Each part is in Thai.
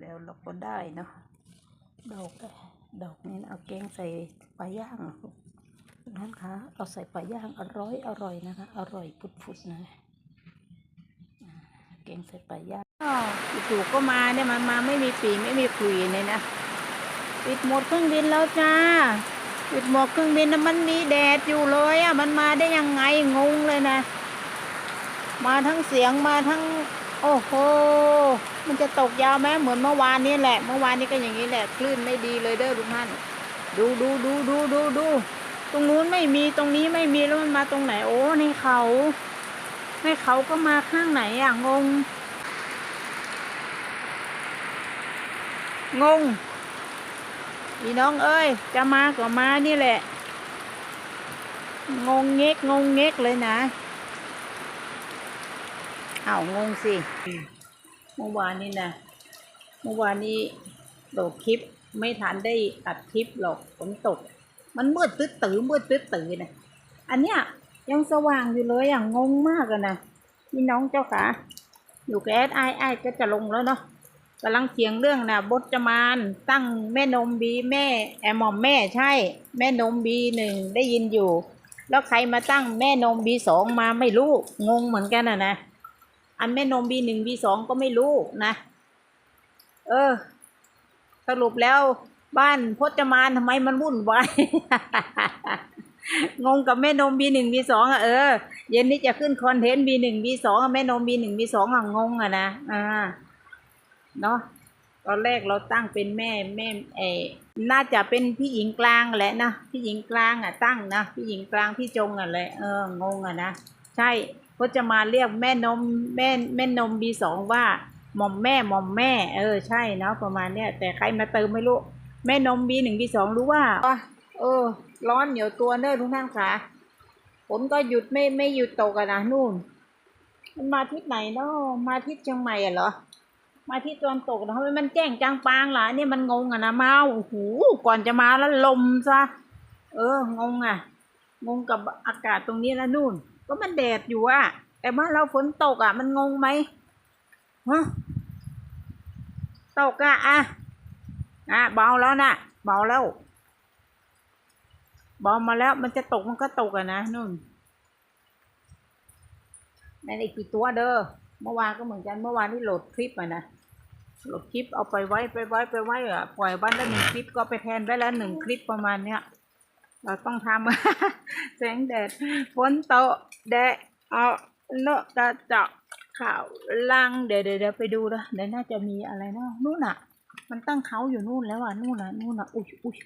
แล้วเราก็ได้เนาะดอกดอกนี้นะเอาแกงใส่ปลาย่างนั่นคะเอาใส่ปลาย่างอร่อยอร่อยนะคะ อร่อยพุดๆนะแกงใส่ปลาย่างอจู่ก็มาเนี่ยมันมาไม่มีปีไม่มีคุยเลยนะปิดหมดเครื่องบินแล้วจ้าปิดหมดเครื่องบินนะมันมีแดดอยู่เลยอะมันมาได้ยังไงงงเลยนะ มาทั้งเสียงมาทั้ง โอ้โห มันจะตกยาวไหมเหมือนเมื่อวานนี้แหละ เมื่อวานนี้ก็อย่างนี้แหละ คลื่นไม่ดีเลยเด้อทุกท่านดูดูดูดูดูดูตรงนู้นไม่มีตรงนี้ไม่มีแล้วมันมาตรงไหนโอ้ในเขาในเขาก็มาข้างไหนอะงง งงพี่น้องเอ้ย จะมาก็มานี่แหละ งงเง็กงงเง็กเลยนะ อ้าวงงสิเมื่อวานนี้นะเมื่อวานนี้โหลดคลิปไม่ทันได้อัดคลิปหรอกฝนตก มันมืดตื้อตื้อมืดตื้อตื้อนะอันเนี้ยยังสว่างอยู่เลยอะงงมากอะนะพี่น้องเจ้าขาอยู่กับแอดไอไอก็จะลงแล้วเนาะกำลังเถียงเรื่องนะบทจมานตั้งแม่นมบีแม่แอมอมแม่ใช่ แม่นมบีหนึ่งได้ยินอยู่ แล้วใครมาตั้งแม่นมบีสองมาไม่รู้งงเหมือนกันอะนะ อันแม่นมบีหนึ่งบีสองก็ไม่รู้นะ เออ สรุปแล้วบ้านพจมานทำไมมันวุ่นวาย งงกับแม่นมบีหนึ่งบีสองอะเออ เย็นนี้จะขึ้นคอนเทนต์บีหนึ่งบีสองแม่นมบีหนึ่งบีสองอะงงอะนะ อ่า เนาะตอนแรกเราตั้งเป็นแม่แม่เอน่าจะเป็นพี่หญิงกลางแหละนะ พี่หญิงกลางอะตั้งนะ พี่หญิงกลางพี่จงอะแหละเอองงอะนะ ใช่ ก็จะมาเรียกแม่นมแม่แม่นมบีสองว่าหม่อมแม่หม่อมแม่ เออใช่เนาะประมาณเนี้ยแต่ใครมาเติมไม่รู้แม่นมบีหนึ่งบีสองรู้ว่าเออ ร้อนเหนียวตัวเนอะทุกท่านค่ะฝนก็หยุดไม่ไม่หยุดตกอะนะนู่น มันมาทิศไหนเนาะมาทิศเชียงใหม่อะเหรอมาทิศตะวันตกนะทำไมมันแจ้งจางปางล่ะเนี่ยมันงงอะนะมาโอ้โหก่อนจะมาแล้วลมซะเอองงอะงงกับอากาศตรงนี้แล้วนู่น ก็มันแดดอยู่อะแต่บ้านเราฝนตกอะมันงงไหมฮะตกอะอะอะเบาแล้วนะเบาแล้วเบามาแล้วมันจะตกมันก็ตกอะนะนู่นนั่นอีกกี่ตัวเด้อเมื่อวานก็เหมือนกันเมื่อวานที่โหลดคลิปอะนะโหลดคลิปเอาไปไว้ไปไว้ไปไว้อะปล่อยบ้านละหนึ่งคลิปก็ไปแทนได้แล้วหนึ่งคลิปประมาณเนี้ยเราต้องทำแสงแดดฝนตก แดดเอาเนอะกระเจาะข่าวลังเดี๋ยวเดี๋ยวเดี๋ยวไปดูนะเดี๋ยวน่าจะมีอะไรนะนู่นน่ะ มันตั้งเขาอยู่นู่นแล้วอะนู่นน่ะนู่นน่ะอุ้ยอุ้ย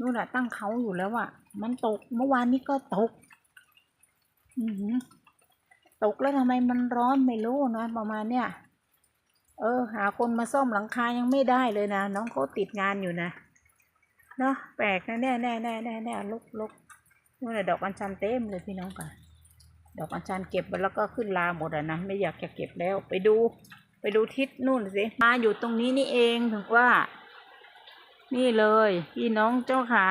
นู่นน่ะ ตั้งเขาอยู่แล้วอะ มันตกเมื่อวานนี้ก็ตก อือหือตกแล้วทำไมมันร้อนไม่รู้นะประมาณเนี้ยเออ หาคนมาซ่อมหลังคายังไม่ได้เลยนะน้องเขาติดงานอยู่นะเนาะแปลกนะแน่แน่แน่แน่แน่ลุกลุกนู่นแหละดอกอัญชันเต็มเลยพี่น้องค่ะ ดอกอัญชันเก็บไปแล้วก็ขึ้นลาหมดอะนะไม่อยากจะเก็บแล้ว ไปดู ไปดูทิศนู่นสิมาอยู่ตรงนี้นี่เองถึงว่า นี่เลยพี่น้องเจ้าขา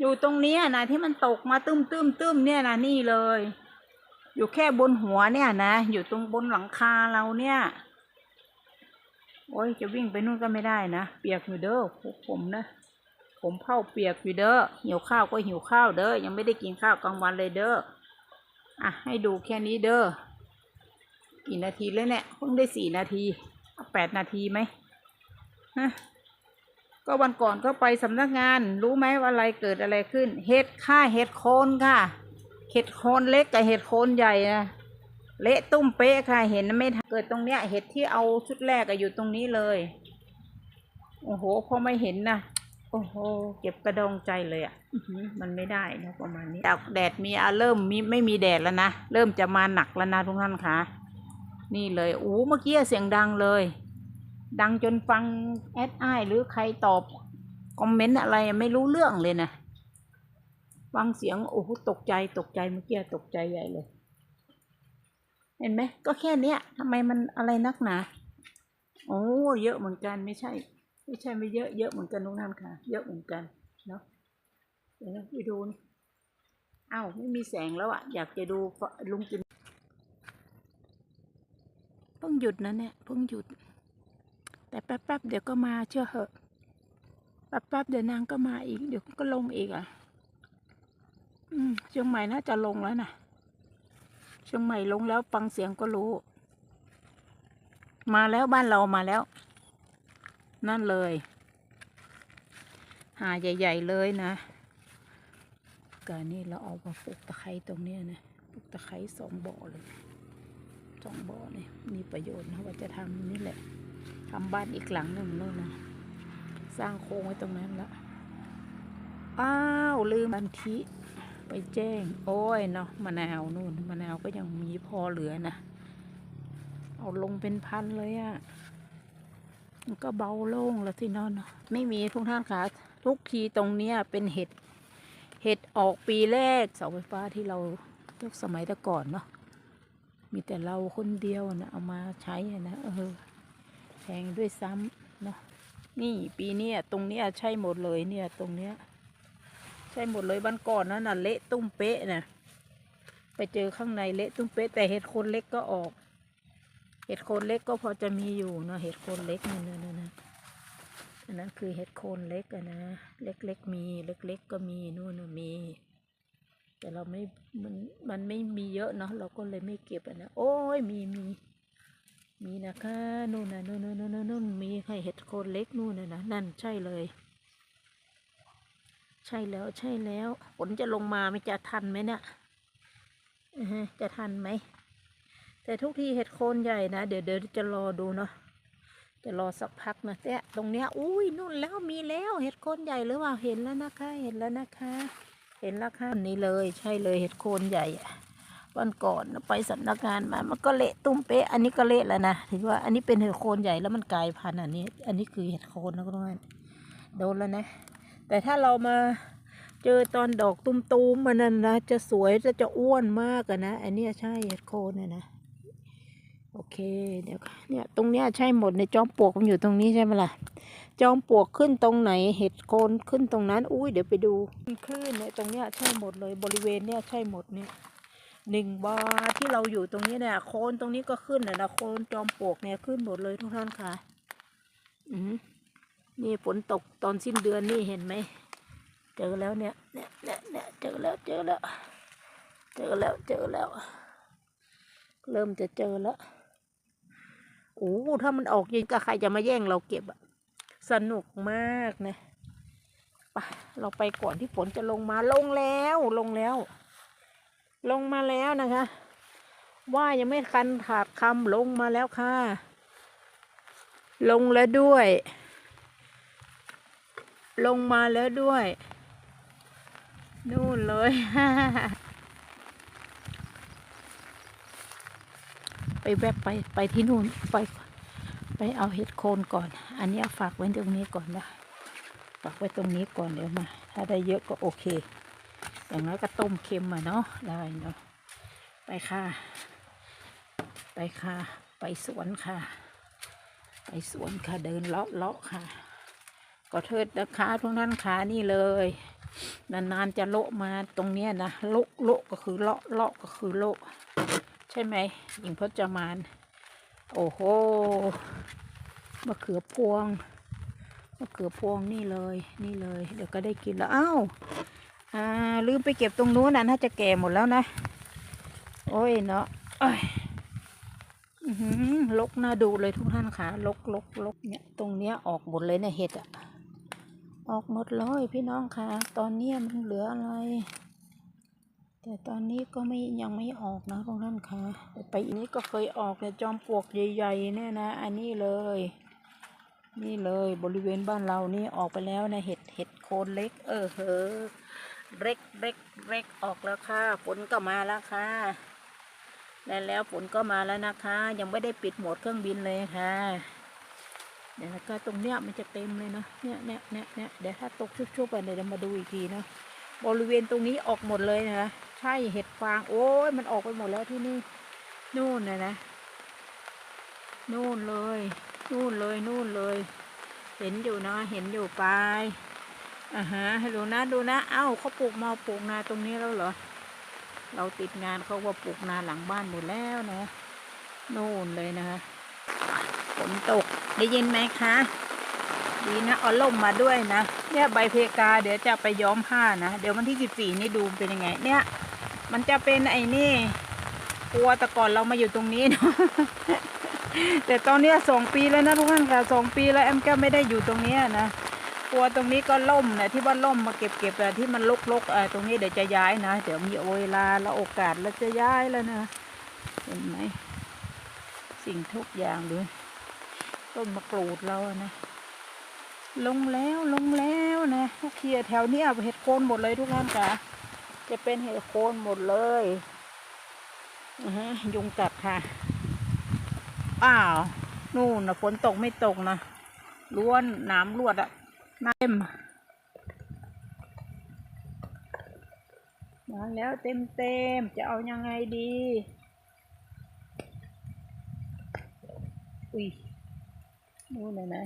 อยู่ตรงเนี้ยนะที่มันตกมาตึ้มตึ้มตึ้มเนี่ยนะนี่เลย อยู่แค่บนหัวเนี่ยนะ อยู่ตรงบนหลังคาเราเนี่ย โอ้ยจะวิ่งไปนู่นก็ไม่ได้นะเปียกอยู่เด้อผมนะผมเผาเปียกอยู่เด้อหิวข้าวก็หิวข้าวเด้อยังไม่ได้กินข้าวกลางวันเลยเด้อ อะให้ดูแค่นี้เด้อกี่นาทีแล้วเนี่ยเพิ่งได้สี่นาทีเอาแปดนาทีไหมฮะก็วันก่อนก็ไปสำนักงานรู้ไหมว่าอะไรเกิดอะไรขึ้น เห็ดค่าเห็ดโคนค่ะ เห็ดโคนเล็กกับเห็ดโคนใหญ่นะเละตุ้มเป๊ะค่ะเห็นไม่ทันเกิดตรงเนี้ยเห็ดที่เอาชุดแรกอะอยู่ตรงนี้เลย โอ้โหพอไม่เห็นนะ โอ้โห เก็บกระดองใจเลยอะ่ะอื้อหือมันไม่ได้นะประมาณนี้จากแดดมีอะเริ่มมีไม่มีแดดแล้วนะ เริ่มจะมาหนักแล้วนะทุกท่านคะนี่เลยโอ้เมื่อกี้เสียงดังเลย ดังจนฟังแอดไอหรือใครตอบคอมเมนต์อะไรไม่รู้เรื่องเลยนะฟังเสียงโอ้โหตกใจตกใจเมื่อกี้ตกใจใหญ่เลย เห็นไหมก็แค่เนี้ยทำไมมันอะไรนักหนาโอ้เยอะเหมือนกันไม่ใช่ ไม่ใช่ไม่เยอะเยอะเหมือนกันทุกท่านค่ะ เยอะเหมือนกันเนาะเดี๋ยวนะไปดูนี่อ้าวไม่มีแสงแล้วอะอยากจะดูลุงกินเพิ่งหยุดนะเนี่ยเพิ่งหยุด แต่แป๊บๆเดี๋ยวก็มาเชื่อเหอะแป๊บๆเดี๋ยวนางก็มาอีกเดี๋ยวก็ลงอีกอะอืมเชียงใหม่น่าจะลงแล้วนะเชียงใหม่ลงแล้วฟังเสียงก็รู้ มาแล้วบ้านเรามาแล้ว นั่นเลย หาใหญ่ ๆ เลยนะการนี่เราเอามาปลูกตะไคร้ตรงเนี้ยนะปลูกตะไคร้สองบ่อเลยสองบ่อเนี่ยมีประโยชน์นะว่าจะทำนี่แหละทำบ้านอีกหลังหนึ่งนู่นนะสร้างโครงไว้ตรงนั้นละอ้าวลืมบันทิไปแจ้ง โอ้ยเนาะมะนาวนู่นมะนาวก็ยังมีพอเหลือนะเอาลงเป็นพันเลยอะ มันก็เบาโล่งแล้วที่นอนเนาะไม่มีทุกท่านค่ะทุกทีตรงเนี้ยเป็นเห็ด เห็ดออกปีแรกเสาไฟฟ้าที่เรายกสมัยแต่ก่อนเนาะมีแต่เราคนเดียวนะเอามาใช้อะนะเออแพงด้วยซ้ำเนาะนี่ปีเนี้ยตรงเนี้ยใช่หมดเลยเนี่ยตรงเนี้ยใช่หมดเลยบ้านก่อนนั้นน่ะเละตุ้มเป๊ะนะไปเจอข้างในเละตุ้มเป๊ะแต่เห็ดโคนเล็กก็ออก เห็ดโคนเล็กก็พอจะมีอยู่เนาะเห็ดโคนเล็กนี่นะนะนะอันนั้นคือเห็ดโคนเล็กอะนะเล็กๆมีเล็กๆก็มีนู่นน่ะมี แต่เราไม่มันมันไม่มีเยอะเนาะเราก็เลยไม่เก็บอะนะโอ้ยมีมีมีนะคะนู่นน่ะนู่นนู่นนู่นนู่นมีใครเห็ดโคนเล็กนู่นน่ะนะนั่นใช่เลย ใช่แล้วใช่แล้วฝนจะลงมาไม่จะทันไหมเนี่ยอือฮะจะทันไหม แต่ทุกทีเห็ดโคนใหญ่นะ เดี๋ยวเดี๋ยวจะรอดูเนาะจะรอสักพักนะแต่ตรงเนี้ยอุ้ยนู่นแล้วมีแล้วเห็ดโคนใหญ่หรือเปล่าเห็นแล้วนะคะ เห็นแล้วนะคะ เห็นแล้วค่ะอันนี้เลยใช่เลยเห็ดโคนใหญ่อะวันก่อนไปสำนักงานมา มันก็เละตุ้มเป๊ะ อันนี้ก็เละแล้วนะถือว่าอันนี้เป็นเห็ดโคนใหญ่แล้วมันกลายพันธุ์อันนี้ อันนี้คือเห็ดโคนนะทุกท่านโดนแล้วนะ แต่ถ้าเรามาเจอตอนดอกตุ้มๆมันนั่นนะจะสวยจะจะอ้วนมากอะนะอันนี้ใช่เห็ดโคนเนี่ยนะ โอเค เดี๋ยวเนี่ยตรงเนี้ยใช่หมดในจอมปลวกมันอยู่ตรงนี้ใช่ไหมล่ะ จอมปลวกขึ้นตรงไหนเห็ดโคนขึ้นตรงนั้น อุ้ยเดี๋ยวไปดูคลื่นเนี่ยตรงเนี้ยใช่หมดเลยบริเวณเนี้ยใช่หมดเนี่ยหนึ่งบาที่เราอยู่ตรงนี้เนี่ยโคนตรงนี้ก็ขึ้นนะนะโคนจอมปลวกเนี่ยขึ้นหมดเลยทุกท่านค่ะ อืมนี่ฝนตกตอนสิ้นเดือนนี่เห็นไหมเจอแล้วเนี่ยเนี่ยเนี่ยเนี่ยเจอแล้วเจอแล้ว เจอแล้วเจอแล้ว เริ่มจะเจอแล้ว โอ้ถ้ามันออกยิงก็ใครจะมาแย่งเราเก็บอะสนุกมากนะไปเราไปก่อนที่ฝนจะลงมาลงแล้วลงแล้ว ลงมาแล้วนะคะ ว่ายังไม่คันขาดคำลงมาแล้วค่ะ ลงแล้วด้วย ลงมาแล้วด้วย นู่นเลย ไปแวบไปไปที่นู่นไปไปเอาเห็ดโคนก่อน อันนี้ฝากไว้ตรงนี้ก่อนนะฝากไว้ตรงนี้ก่อนเดี๋ยวมา ถ้าได้เยอะก็โอเค อย่างน้อยก็ต้มเค็มอะเนาะได้เนาะไปค่ะ ไปค่ะ ไปสวนค่ะ ไปสวนค่ะเดินเลาะเลาะค่ะ ก็เทิดนะคะทุกท่านขานี่เลยนานๆจะโละมาตรงเนี้ยนะโละโละก็คือเลาะเลาะก็คือโละ ใช่ไหมหญิงพจมาน โอ้โหมะเขือพวงมะเขือพวงนี่เลยนี่เลย เดี๋ยวก็ได้กินแล้วอ้าวอ่าลืมไปเก็บตรงนู้นนะน่าจะแก่หมดแล้วนะ โอ้ยเนาะเอ้ยอื้อหือลกน่าดูเลยทุกท่านค่ะลกลกลกเนี่ยตรงเนี้ยออกหมดเลยเนี่ยเห็ดอะออกหมดเลยพี่น้องค่ะ ตอนเนี้ยมันเหลืออะไร แต่ตอนนี้ก็ไม่ยังไม่ออกนะทุกท่านค่ะไปอีกนี้ก็เคยออกเนี่ยจอมปลวกใหญ่ๆเนี่ยนะ อันนี้เลย นี่เลยบริเวณบ้านเรานี่ออกไปแล้วนะเห็ดเห็ดโคนเล็ก เออเหอเล็กเล็กเล็กออกแล้วค่ะฝนก็มาแล้วค่ะและแล้วฝนก็มาแล้วนะคะ ยังไม่ได้ปิดโหมดเครื่องบินเลยค่ะเดี๋ยวก็ตรงเนี้ยมันจะเต็มเลยเนาะเนี่ยเนี่ยเนี่ยเนี่ยเดี๋ยวถ้าตกชุบๆไปเดี๋ยวมาดูอีกทีเนาะบริเวณตรงนี้ออกหมดเลยนะ ใช่เห็ดฟาง โอ้ยมันออกไปหมดแล้วที่นี่ นู่นนะนะ นู่นเลย นู่นเลย นู่นเลย เห็นอยู่นะ เห็นอยู่ไปอ่าฮะดูนะ ดูนะ เอ้าเขาปลูกมาปลูกนาตรงนี้แล้วเหรอ เราติดงานเขาว่าปลูกนาหลังบ้านหมดแล้วนะ นู่นเลยนะคะฝนตกได้ยินไหมคะ ดีนะเอาล่มมาด้วยนะ เนี่ยใบเพกาเดี๋ยวจะไปย้อมผ้านะ เดี๋ยววันที่สิบสี่นี่ดูเป็นยังไง เนี่ย มันจะเป็นไอ้นี่กลัวแต่ก่อนเรามาอยู่ตรงนี้เนอะแต่ตอนนี้สองปีแล้วนะทุกท่านค่ะสองปีแล้วแอมก็ไม่ได้อยู่ตรงนี้นะกลัวตรงนี้ก็ล่มนะที่ว่าล่มมาเก็บเก็บๆที่มันลกๆเออตรงนี้เดี๋ยวจะย้ายนะเดี๋ยวมีเวลาและโอกาสแล้วจะย้ายแล้วนะเห็นไหมสิ่งทุกอย่างเลยต้นมะกรูดเรานะลงแล้วลงแล้วนะทุกเคลียแถวเนี้ยเห็ดโคนหมดเลยทุกท่านค่ะ จะเป็นเห็ดโคนหมดเลยยุงกัดค่ะ อ้าว นู่นนะฝนตกไม่ตกนะล้วนน้ำรวดอะน้ำเต็มมาแล้วเต็มเต็มจะเอายังไงดี อุ้ยนู่นเลยนะ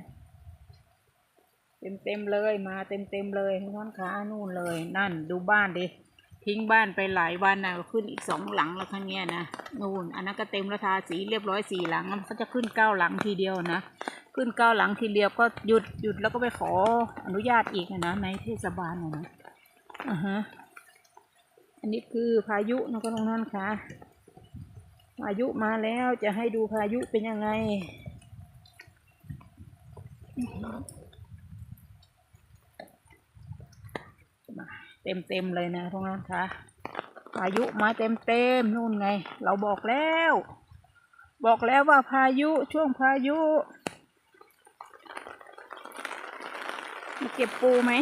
เต็มเต็มเลยมาเต็มเต็มเลยทุกท่านคะนู่นเลย นั่นดูบ้านดิ ทิ้งบ้านไปหลายวันนะขึ้นอีกสองหลังแล้วคันเนี้ยนะนู่นอันนั้นก็เต็มแล้วทาสีเรียบร้อยสี่หลังมันก็จะขึ้นเก้าหลังทีเดียวนะ ขึ้นเก้าหลังทีเดียวก็หยุดหยุดแล้วก็ไปขออนุญาตอีกนะในเทศบาลนะนะอ่าฮะอันนี้คือพายุนะก็ทุกท่านคะพายุมาแล้วจะให้ดูพายุเป็นยังไงเต็ม เต็มๆเลยนะทุกท่านคะพายุมาเต็มๆนู่นไง เราบอกแล้ว บอกแล้วว่าพายุช่วงพายุมาเก็บปูไหม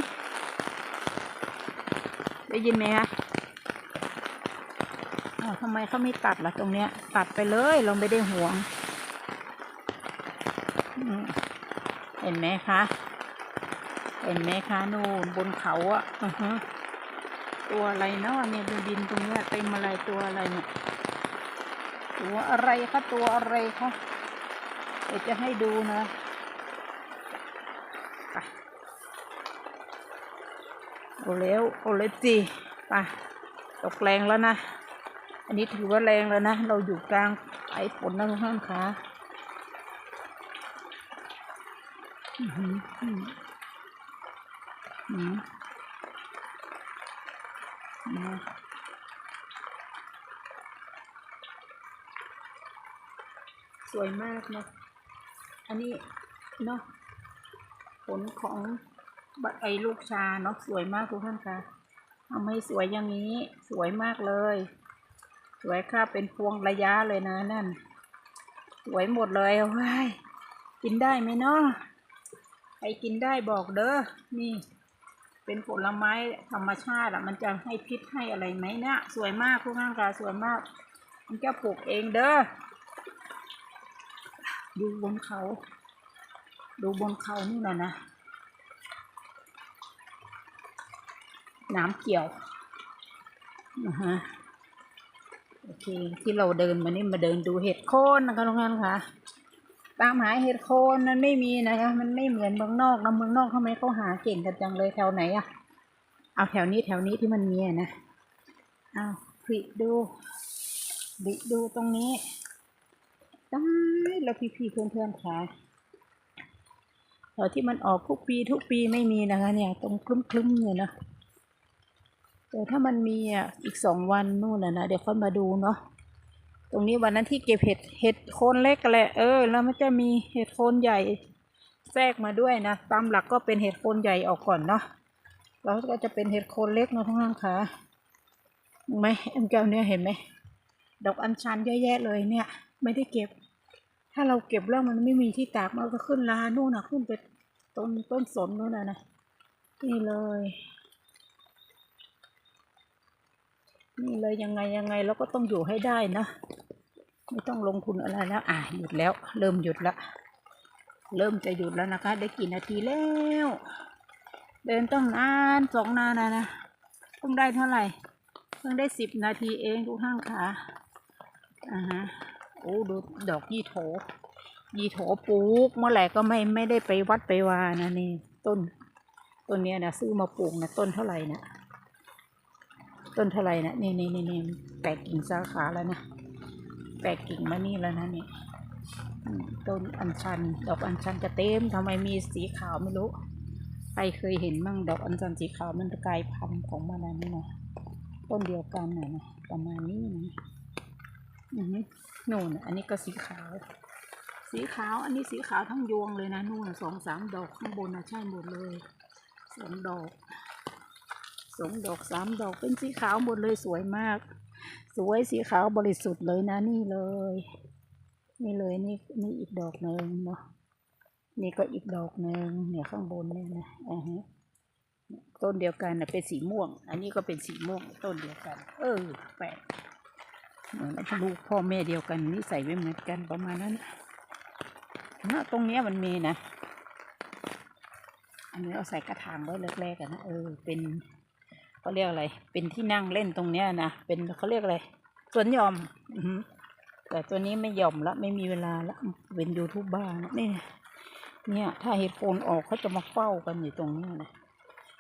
ได้ยินไหมคะอ้าวทำไมเขาไม่ตัดล่ะตรงเนี้ย ตัดไปเลยเราไม่ได้ห่วง เห็นไหมคะ เห็นไหมคะ นู่นบนเขาอะอือฮะ ตัวอะไรเนาะเนี่ยบนดินตรงเนี้ยเต็มอะไรตัวอะไรเนี่ยตัวอะไรคะตัวอะไรคะเดี๋ยวจะให้ดูนะไปโอเร็วโอเลจีไปตกแรงแล้วนะ อันนี้ถือว่าแรงแล้วนะ เราอยู่กลางไอ้ฝนนะทุกท่านคะอือหืออืม อืมอืมสวยมากนะอันนี้เนาะผลของบัไอลูกชาเนาะสวยมากทุกท่านคะทำให้สวยอย่างนี้สวยมากเลย สวยค่ะเป็นพวงระยะเลยนะนั่น สวยหมดเลยว้ายกินได้ไหมเนาะใครกินได้บอกเด้อนี่ เป็นผลไม้ธรรมชาติอะมันจะให้พิษให้อะไรไหมเนี่ยสวยมากทุกท่านค่ะสวยมาก มันจะปลูกเองเด้อดูบนเขา ดูบนเขานี่นะนะน้ำเกี่ยวนะฮะโอเค ที่เราเดินมานี่มาเดินดูเห็ดโคนนะคะทุกท่านค่ะ ตามหาเห็ดโคนนั้นไม่มีนะคะ มันไม่เหมือนเมืองนอกนะเมืองนอกทำไมเขาหาเก่งกันจังเลยแถวไหนอะเอาแถวนี้แถวนี้ที่มันมีนะเอาคลิดูดิดูตรงนี้ตายแล้วพี่ๆเพื่อนๆค่ะแถวที่มันออกทุกปีทุกปีไม่มีนะคะ เนี่ย ตรงคลึ้มๆเนี่ยนะแต่ถ้ามันมีอะอีกสองวันนู่นน่ะนะเดี๋ยวค่อยมาดูเนาะ ตรงนี้วันนั้นที่เก็บเห็ดเห็ดโคนเล็กแหละเออ แล้วมันจะมีเห็ดโคนใหญ่แทรกมาด้วยนะตามหลักก็เป็นเห็ดโคนใหญ่ออกก่อนเนาะแล้วก็จะเป็นเห็ดโคนเล็กเนาะทั้งนั้นค่ะเห็นไหมอันเก่าเนี่ยเห็นไหมดอกอัญชันเยอะแยะเลยเนี่ย ไม่ได้เก็บ ถ้าเราเก็บแล้วมันไม่มีที่ตากมันก็ขึ้นลานู่นนะขึ้นไปต้นต้นสนนู่นนะนะนี่เลย นี่เลยยังไงยังไงเราก็ต้องอยู่ให้ได้นะ ไม่ต้องลงทุนอะไรแล้ว อะหยุดแล้ว เริ่มหยุดละ เริ่มจะหยุดแล้วนะคะ ได้กี่นาทีแล้ว เดินต้องนานสองนานนะนะเพิ่งได้เท่าไหร่ เพิ่งได้สิบนาทีเองทุกท่านค่ะอ่าฮะโอ้ดูดอกยี่โถ ยี่โถปลูกเมื่อไหร่ก็ไม่ไม่ได้ไปวัดไปวานะนี่ต้นต้นเนี้ยนะซื้อมาปลูกนะต้นเท่าไหร่นะ ต้นเท่าไร่นะนี่นี่นี่นี่แตกกิ่งสาขาแล้วนะแตกกิ่งมานี่แล้วนะนี่ต้นอัญชัน ดอกอัญชันจะเต็มทำไมมีสีขาวไม่รู้ใครเคยเห็นมั่งดอกอัญชันสีขาวมันกลายพันธุ์ของมันนนี้นะต้นเดียวกันน่ะนะประมาณนี้นะอือนู่นอันนี้ก็สีขาว สีขาว อันนี้สีขาวทั้งยวงเลยนะนู่นสองสามดอกข้างบนนะใช่หมดเลยสองดอก สองดอกสามดอกเป็นสีขาวหมดเลยสวยมาก สวยสีขาวบริสุทธิ์เลยนะนี่เลย นี่เลยนี่นี่อีกดอกหนึ่งเนาะนี่ก็อีกดอกหนึ่งเนี่ยข้างบนเนี่ยนะอ่าฮะต้นเดียวกันนะเป็นสีม่วง อันนี้ก็เป็นสีม่วงต้นเดียวกัน เออแปลกเหมือนลูกพ่อแม่เดียวกันนิสัยไม่เหมือนกันประมาณนั้นนะตรงเนี้ยมันมีนะ อันนี้เอาใส่กระถางไว้แรกๆกันนะเออเป็น เขาเรียกอะไร เป็นที่นั่งเล่นตรงเนี้ยนะเป็นเขาเรียกอะไรสวนหยอมอืแต่ตัวนี้ไม่ยอมละไม่มีเวลาละเป็นยูทูบบ้านะนี่เนี่ย ถ้าเห็ดโคนออกเขาจะมาเฝ้ากันอยู่ตรงนี้นะ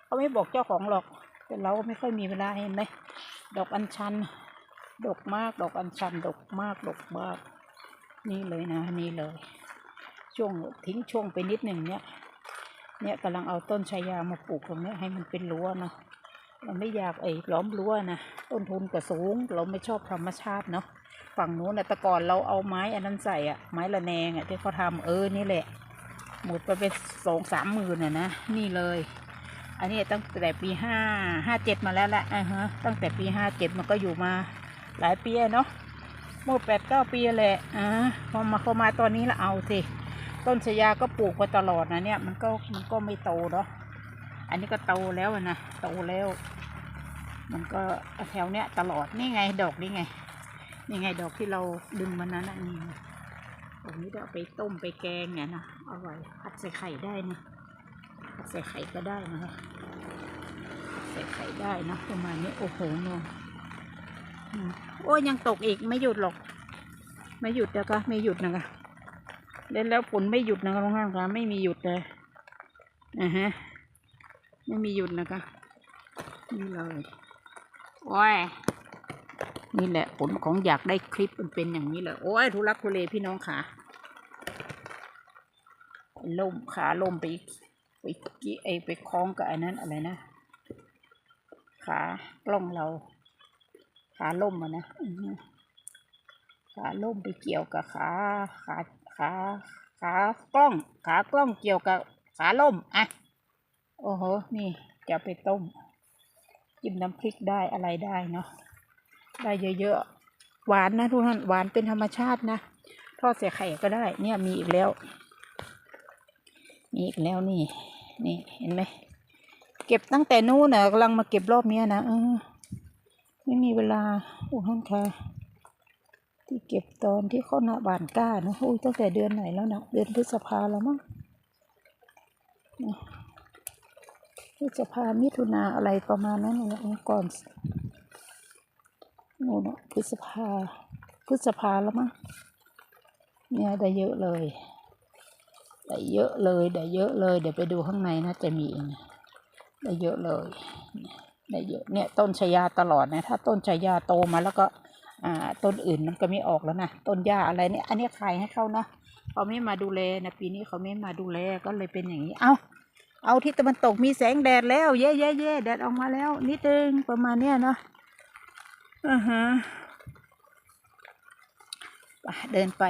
เขาไม่บอกเจ้าของหรอก แต่เราไม่ค่อยมีเวลาเห็นไหมดอกอัญชัน ดอกมากดอกอัญชัน ดอกมากดอกมาก นี่เลยนะ นี่เลย ช่วงทิ้งช่วงไปนิดหนึ่งเนี่ย เนี่ยกำลังเอาต้นชายามาปลูกตรงนี้ให้มันเป็นรั้วเนาะ เราไม่อยากไอ้ล้อมรั้วนะต้นทุนก็สูง เราไม่ชอบธรรมชาติเนาะฝั่งนู้นนะแต่ก่อนเราเอาไม้อันนั้นใส่อะไม้ระแนงอะที่เขาทำเออนี่แหละ หมดไปเป็นสองสามหมื่นอะนะนี่เลย อันนี้ตั้งแต่ปีห้าห้าเจ็ดมาแล้วแหละอ่าฮะตั้งแต่ปีห้าเจ็ดมันก็อยู่มาหลายปีเนาะหมดแปดเก้าปีแหละอ่าพอมาเข้ามาตอนนี้ละเอาสิต้นชยาก็ปลูกมาตลอดนะเนี่ยมันก็มันก็ไม่โตเนาะ อันนี้ก็โตแล้วนะโตแล้ว มันก็แถวเนี้ยตลอดนี่ไงดอกนี่ไงนี่ไงดอกที่เราดึงมันนั้นนะนี่ตรงนี้เราไปต้มไปแกงเนี่ยนะอร่อยผัดใส่ไข่ได้นะผัดใส่ไข่ก็ได้นะคะใส่ไข่ได้นะประมาณนี้โอ้โหนงอืมโอ้ยังตกอีกไม่หยุดหรอก ไม่หยุดนะคะไม่หยุดนะคะเล่นแล้วฝนไม่หยุดนะคะทุกท่านคะไม่มีหยุดเลยนะฮะ ไม่มีหยุดนะคะ นี่เลย โอ้ย นี่แหละผลของอยากได้คลิปมันเป็นอย่างนี้แหละ โอ้ยทุลักทุเลพี่น้องขาล่มขาล่มไปอีกไปกี้ไอไปคล้องกับอันนั้นอะไรนะ ขากล้องเรา ขาล่มอะนะอือฮึขาล่มไปเกี่ยวกับขาขาขาขากล้อง ขากล้องเกี่ยวกับขาล่มอะ โอ้โห นี่จะไปต้มจิ้มน้ำพริกได้อะไรได้เนาะ ได้เยอะๆ หวานนะทุกท่าน หวานเป็นธรรมชาตินะ ทอดใส่ไข่ก็ได้ เนี่ยมีอีกแล้ว มีอีกแล้วนี่ นี่เห็นไหม เก็บตั้งแต่นู้นนะกำลังมาเก็บรอบเนี้ยนะเออไม่มีเวลาโอ้ท่านค่ะที่เก็บตอนที่เขาหน้าบานกล้านะโอ้ยตั้งแต่เดือนไหนแล้วนะเดือนพฤษภาแล้วมั้ง พฤษภามิถุนาอะไรประมาณนั้นแหละก่อนโน่นะพฤษภาพฤษภาแล้วมั้งเนี่ยได้เยอะเลยได้เยอะเลยได้เยอะเลย เดี๋ยวไปดูข้างในนะจะมีนะได้เยอะเลยได้เยอะเนี่ยต้นชายาตลอดนะถ้าต้นชายาโตมาแล้วก็อ่าต้นอื่นมันก็ไม่ออกแล้วนะต้นหญ้าอะไรเนี่ยอันนี้ขายให้เขานะเขาไม่มาดูแลนะปีนี้เขาไม่มาดูแลก็เลยเป็นอย่างนี้เอ้า เอาที่ตะวันตกมีแสงแดดแล้ว เย่เย่เย่แดดออกมาแล้ว นิดนึงประมาณเนี้ยเนาะอ่าฮะเดินไป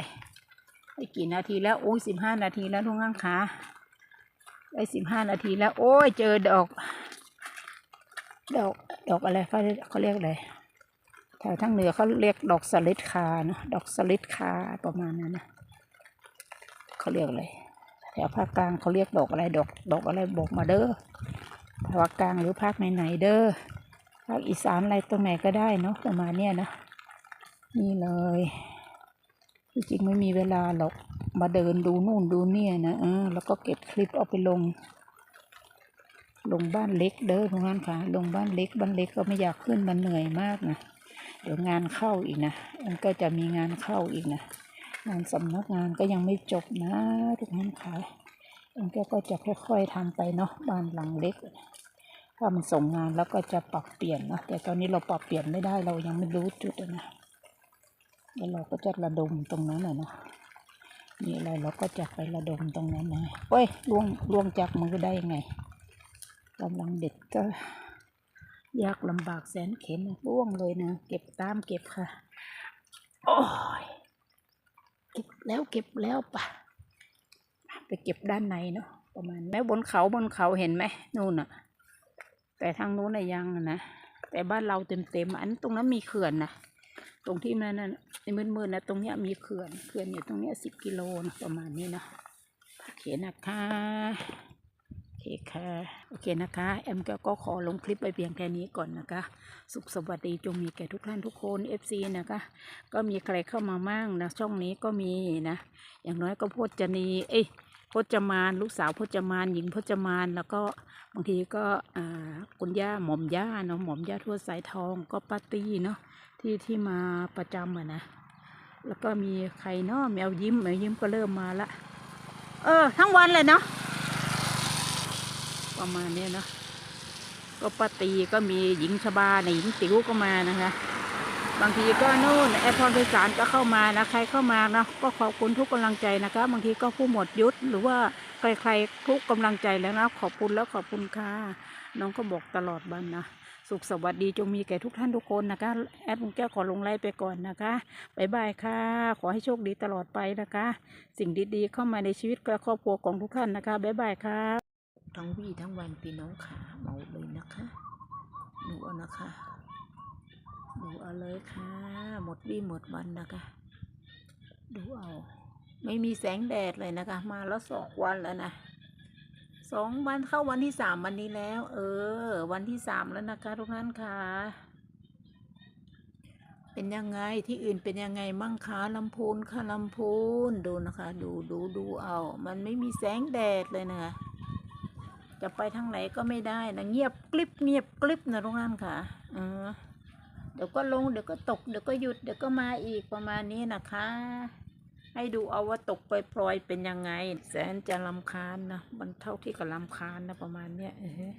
ไปกี่นาทีแล้วโอ้ยสิบห้านาทีแล้วทุกท่านคะไปสิบห้านาทีแล้ว โอ้ยเจอดอก ดอกดอกอะไรเขาเรียกเขาเรียกอะไรแถวทางเหนือเขาเรียกดอกสลิดคาเนอะดอกสลิดคาประมาณนั้นนะเขาเรียกอะไร แถวภาคกลางเขาเรียกดอกอะไรดอกดอกอะไรบอกมาเด้อภาคกลางหรือภาคไหนๆเด้อภาคอีสานอะไรตรงไหนก็ได้เนาะประมาณเนี้ยนะนี่เลยที่จริงไม่มีเวลาหรอกมาเดินดูนู่นดูเนี่ยนะเออแล้วก็เก็บคลิปเอาไปลง ลงบ้านเล็กเด้อทุกท่านค่ะลงบ้านเล็กบ้านเล็กก็ไม่อยากขึ้นมันเหนื่อยมากนะเดี๋ยวงานเข้าอีกนะมันก็จะมีงานเข้าอีกนะ งานสำนักงานก็ยังไม่จบนะทุกท่านค่ะมันก็ก็จะค่อยๆทำไปเนาะบ้านหลังเล็กถ้ามันส่งงานแล้วก็จะปรับเปลี่ยนนะแต่ตอนนี้เราปรับเปลี่ยนไม่ได้เรายังไม่รู้จุดนะแล้วเราก็จะระดมตรงนั้นนะเนาะนี่อะไรเราก็จะไประดมตรงนั้นนะเฮ้ยล่วงล่วงจากมือได้ยังไงกำลังเด็ดก็ยากลำบากแสนเข็นะร่วงเลยนะ เก็บตามเก็บค่ะ โอ้ย เก็บแล้วเก็บแล้วปะไปเก็บด้านในเนาะประมาณแม้บนเขาบนเขาเห็นไหมนู่นอะแต่ทางนู้นน่ะยังนะแต่บ้านเราเต็มเต็มๆอันตรงนั้นมีเขื่อนนะตรงที่นั่นน่ะในมืดๆนะตรงเนี้ยมีเขื่อนเขื่อนอยู่ตรงเนี้ยสิบกิโลนะประมาณนี้นะโอเคนะคะ เคค่ะโอเคนะคะ แอมก็ก็ขอลงคลิปไปเพียงแค่นี้ก่อนนะคะ สุขสวัสดีจงมีแก่ทุกท่านทุกคน FC นะคะ ก็มีใครเข้ามามั่งนะช่องนี้ก็มีนะ อย่างน้อยก็พจนีเอ้ยพจมานลูกสาวพจมานหญิงพจมานแล้วก็บางทีก็คุณย่าหม่อมย่าเนาะหม่อมย่าทวดสายทองก็ป้าตี้เนาะที่ที่มาประจำอะนะ แล้วก็มีใครเนาะแมวยิ้มแมวยิ้มก็เริ่มมาละเออ ทั้งวันเลยเนาะ ประมาณเนี้ยเนาะก็ป้าตีก็มีหญิงชบาในหญิงติ๋วก็มานะคะ บางทีก็นู่นแอร์พรไพศาลก็เข้ามานะใครเข้ามานะก็ขอบคุณทุกกำลังใจนะคะ บางทีก็ผู้หมดยุทธหรือว่าใครๆทุกกำลังใจแล้วนะขอบคุณแล้วขอบคุณค่ะน้องก็บอกตลอดบันนะสุขสวัสดีจงมีแก่ทุกท่านทุกคนนะคะ แอดมุงแก้วขอลงไลน์ไปก่อนนะคะบายบายค่ะ ขอให้โชคดีตลอดไปนะคะ สิ่งดีๆเข้ามาในชีวิตและครอบครัวของทุกท่านนะคะบ๊ายบายค่ะ ทั้งวี่ทั้งวันพี่น้องขาเมาเลยนะคะหนูเอานะคะหนูเอาเลยค่ะ หมดวี่หมดวันนะคะ ดูเอา ไม่มีแสงแดดเลยนะคะ มาแล้วสองวันแล้วนะสองวันเข้าวันที่สามวันนี้แล้ว เออ วันที่สามแล้วนะคะทุกท่านค่ะเป็นยังไงที่อื่นเป็นยังไงมั่งคะลำพูนค่ะลำพูนดูนะคะ ดูดูดูเอา มันไม่มีแสงแดดเลยนะคะ จะไปทางไหนก็ไม่ได้นะเงียบกลิบเงียบกลิบนะทุกท่านค่ะเออเดี๋ยวก็ลงเดี๋ยวก็ตกเดี๋ยวก็หยุดเดี๋ยวก็มาอีกประมาณนี้นะคะ ให้ดูเอาว่าตกไปปล่อยๆเป็นยังไง แสนจะลำคาญนะมันเท่าที่กับลำคาญนะประมาณเนี้ยเออ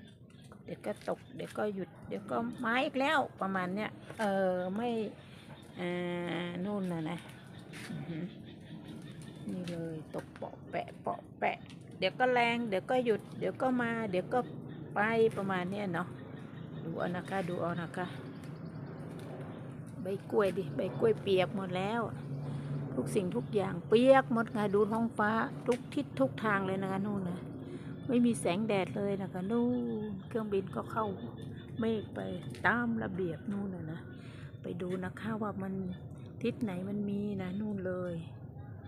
เดี๋ยวก็ตกเดี๋ยวก็หยุดเดี๋ยวก็มาอีกแล้วประมาณเนี้ยเออไม่เออนู่นนะนะนี่เลยตกเปาะแปะเปาะแปะ เดี๋ยวก็แรง เดี๋ยวก็หยุด เดี๋ยวก็มา เดี๋ยวก็ไปประมาณเนี้ยเนาะ ดูเอานะคะ ดูเอานะคะ ใบกล้วยดิ ใบกล้วยเปียกหมดแล้ว ทุกสิ่งทุกอย่างเปียกหมดค่ะ ดูท้องฟ้าทุกทิศทุกทางเลยนะคะนู่นนะไม่มีแสงแดดเลยนะคะนู่นเครื่องบินก็เข้าเมฆไปตามระเบียบนู่นนะนะ ไปดูนะคะว่ามันทิศไหนมันมีนะนู่นเลย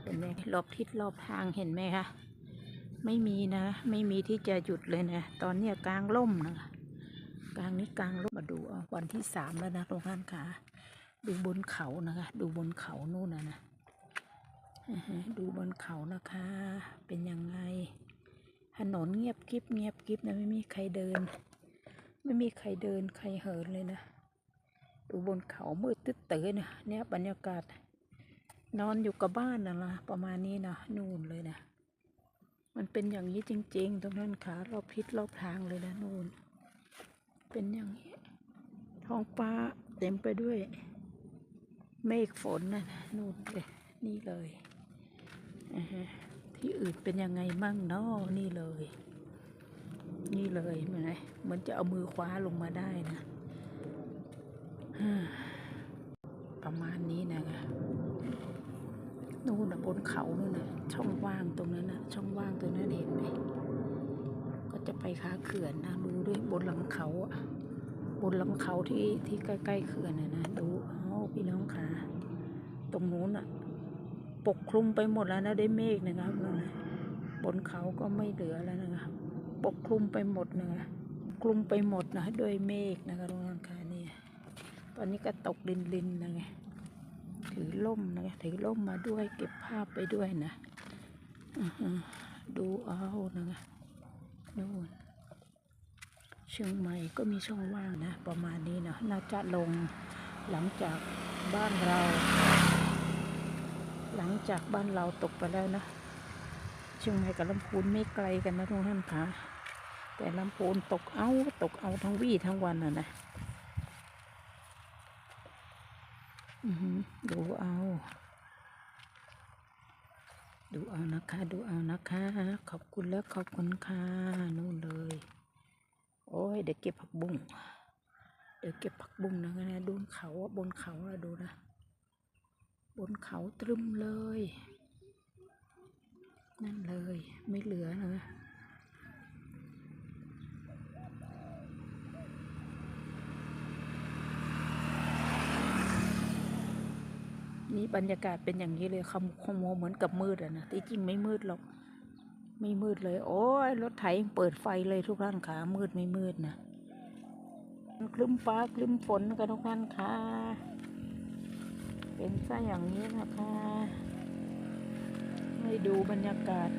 เห็นไหมรอบทิศรอบทางเห็นไหมคะ ไม่มีนะ ไม่มีที่จะหยุดเลยนะ ตอนเนี้กลางร่มนะคะกลางนี้กลางร่มมาดูเอาวันที่สามแล้วนะทุกท่านค่ะดูบนเขานะคะ ดูบนเขานู่นนะนะดูบนเขานะคะ เป็นยังไง ถนนเงียบกริบเงียบกริบนะไม่มีใครเดิน ไม่มีใครเดินใครเหินเลยนะดูบนเขามืดตึ๊ดเต๋อเนี่ยเนี่ยบรรยากาศ นอนอยู่กับบ้านนะละประมาณนี้นะนู่นเลยนะ มันเป็นอย่างนี้จริง ๆ ตรงนั้นขารอบทิศรอบทางเลยนะนู่นเป็นอย่างนี้ ท้องฟ้าเต็มไปด้วย เมฆฝนนะนู่นเลยนี่เลยที่อื่นเป็นยังไงมั่งเนาะนี่เลย นี่เลยเหมือนไงเหมือนจะเอามือคว้าลงมาได้นะประมาณนี้นะคะ นู่นนะบนเขานู่นนะช่องว่างตรงนั้นนะช่องว่างตรงนั้นเห็นไหมก็จะไปค้าเขื่อนนะดูด้วยบนหลังเขาอะบนหลังเขาที่ที่ใกล้ๆเขื่อนนะนะดูอ๋อพี่น้องค่ะตรงนู้นอะปกคลุมไปหมดแล้วนะได้เมฆนะครับนั่นนะบนเขาก็ไม่เหลือแล้วนะครับปกคลุมไปหมดนะคะคลุมไปหมดนะด้วยเมฆนะคะทุกท่านค่ะนี่ตอนนี้ก็ตกลินลินๆนะไง ถือล่มนะคะถือล่มมาด้วยเก็บภาพไปด้วยนะดูเอานะคะนู่นเชียงใหม่ก็มีช่องว่างนะ ประมาณนี้นะน่าจะลงหลังจากบ้านเรา หลังจากบ้านเราตกไปแล้วนะเชียงใหม่กับลำพูนไม่ไกลกันนะทุกท่านคะแต่ลำพูนตกเอาตกเอาทั้งวี่ทั้งวันน่ะนะอือหือ ดูเอา ดูเอานะคะ ดูเอานะคะ ขอบคุณแล้วขอบคุณค่ะนู่นเลย โอ้ยเดี๋ยวเก็บผักบุ้งเดี๋ยวเก็บผักบุ้งนะนะดูเขาอะบนเขาอะดูนะบนเขาตรึมเลย นั่นเลยไม่เหลือนะ นี่บรรยากาศเป็นอย่างนี้เลยคำคงโมเหมือนกับมืดอะนะที่จริงไม่มืดหรอก ไม่มืดเลย โอ้ยรถไถยังเปิดไฟเลยทุกท่านขามืดไม่มืดนะคลึ้มฟ้าคลึ้มฝนกันทุกท่านค่ะ เป็นซะอย่างนี้นะคะ ให้ดูบรรยากาศ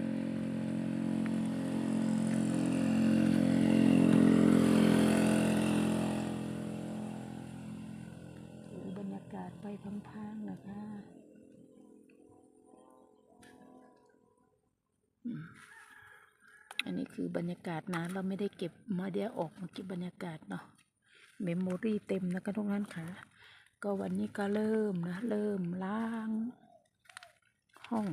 ดู บรรยากาศไปพังๆนะคะอันนี้คือบรรยากาศนะ เราไม่ได้เก็บมาเดียออกมาเก็บบรรยากาศเนาะเมมโมรี่เต็มนะคะทุกท่านค่ะ ก็วันนี้ก็เริ่มนะ เริ่มล้าง ห้อง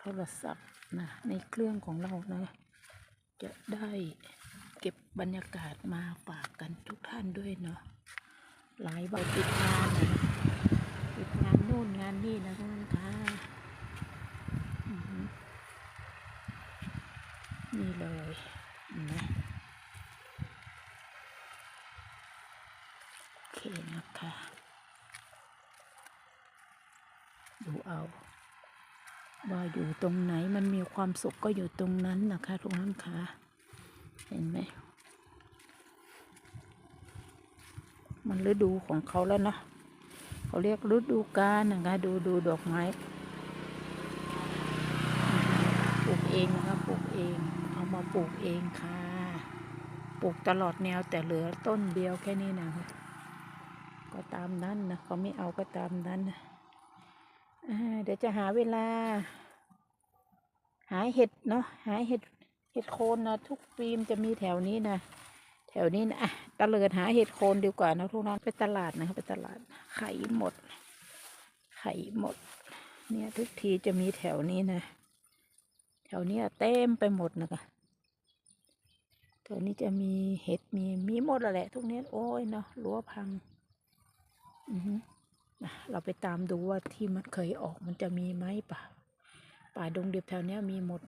โทรศัพท์นะ ในเครื่องของเรานะ จะได้เก็บบรรยากาศมาฝากกันทุกท่านด้วยเนาะหลายใบติดงานนะติดงา นู่นงานนี่นะทุกท่านค่ะนี่เลยนะโอเคนะคะ ดูเอาว่าอยู่ตรงไหนมันมีความสุขก็อยู่ตรงนั้นนะคะทุกท่านค่ะเห็นไหมมันฤดูของเขาแล้วเนาะ เขาเรียกฤดูกาลนะคะ ดูดูดอกไม้ปลูกเองนะคะปลูกเอง เอามาปลูกเองค่ะ ปลูกตลอดแนวแต่เหลือต้นเดียวแค่นี้นะคะก็ตามนั้นนะเขาไม่เอาก็ตามนั้นนะเดี๋ยวจะหาเวลา หาเห็ดเนาะหาเห็ดเห็ดโคนนะทุกปีมจะมีแถวนี้นะแถวนี้นะ ตะเลิดหาเห็ดโคนดีกว่านะทุกท่านไปตลาดนะครับไปตลาด ไข่หมด ไข่หมด เนี่ยทุกทีจะมีแถวนี้นะ แถวนี้เต็มไปหมดนะคะแถวนี้จะมีเห็ดมีมีหมดแล้วแหละ ทุกเนี้ยโอ้ยเนาะรั้วพัง อือฮึอะเราไปตามดูว่าที่มันเคยออกมันจะมีไหมป่าป่าดงเดิบแถวเนี้ยมีหมด